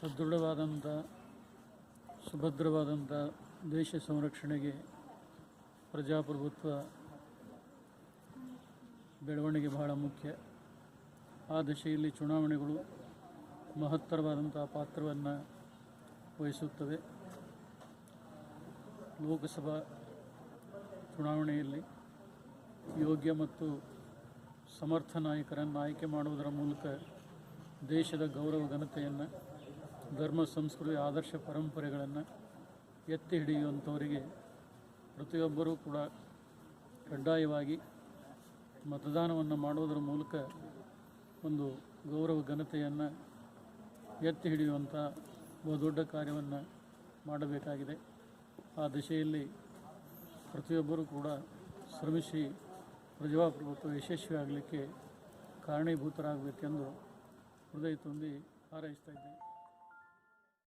ಸದೃಢವಾದಂಥ ಸುಭದ್ರವಾದಂಥ ದೇಶ ಸಂರಕ್ಷಣೆಗೆ ಪ್ರಜಾಪ್ರಭುತ್ವ ಬೆಳವಣಿಗೆ ಬಹಳ ಮುಖ್ಯ. ಆ ದಿಶೆಯಲ್ಲಿ ಚುನಾವಣೆಗಳು ಮಹತ್ತರವಾದಂಥ ಪಾತ್ರವನ್ನು ವಹಿಸುತ್ತವೆ ಲೋಕಸಭಾ ಚುನಾವಣೆಯಲ್ಲಿ ಯೋಗ್ಯ ಮತ್ತು ಸಮರ್ಥ ನಾಯಕರನ್ನು ಆಯ್ಕೆ ಮಾಡುವುದರ ಮೂಲಕ ದೇಶದ ಗೌರವ, ಘನತೆಯನ್ನು, ಧರ್ಮ, ಸಂಸ್ಕೃತಿ, ಆದರ್ಶ ಪರಂಪರೆಗಳನ್ನು ಎತ್ತಿ ಹಿಡಿಯುವಂಥವರಿಗೆ ಪ್ರತಿಯೊಬ್ಬರೂ ಕೂಡ ಕಡ್ಡಾಯವಾಗಿ ಮತದಾನವನ್ನು ಮಾಡುವುದರ ಮೂಲಕ ಒಂದು ಗೌರವ, ಘನತೆಯನ್ನು ಎತ್ತಿ ಹಿಡಿಯುವಂಥ ಬಹುದೊಡ್ಡ ಕಾರ್ಯವನ್ನು ಮಾಡಬೇಕಾಗಿದೆ. ಆ ದಿಶೆಯಲ್ಲಿ ಪ್ರತಿಯೊಬ್ಬರೂ ಕೂಡ ಶ್ರಮಿಸಿ ಪ್ರಜಾಪ್ರಭುತ್ವ ಯಶಸ್ವಿ ಆಗಲಿಕ್ಕೆ ಕಾರಣೀಭೂತರಾಗಬೇಕೆಂದು ಹೃದಯ ತುಂಬಿ ಹಾರೈಸ್ತಾ ಇದ್ದೇನೆ.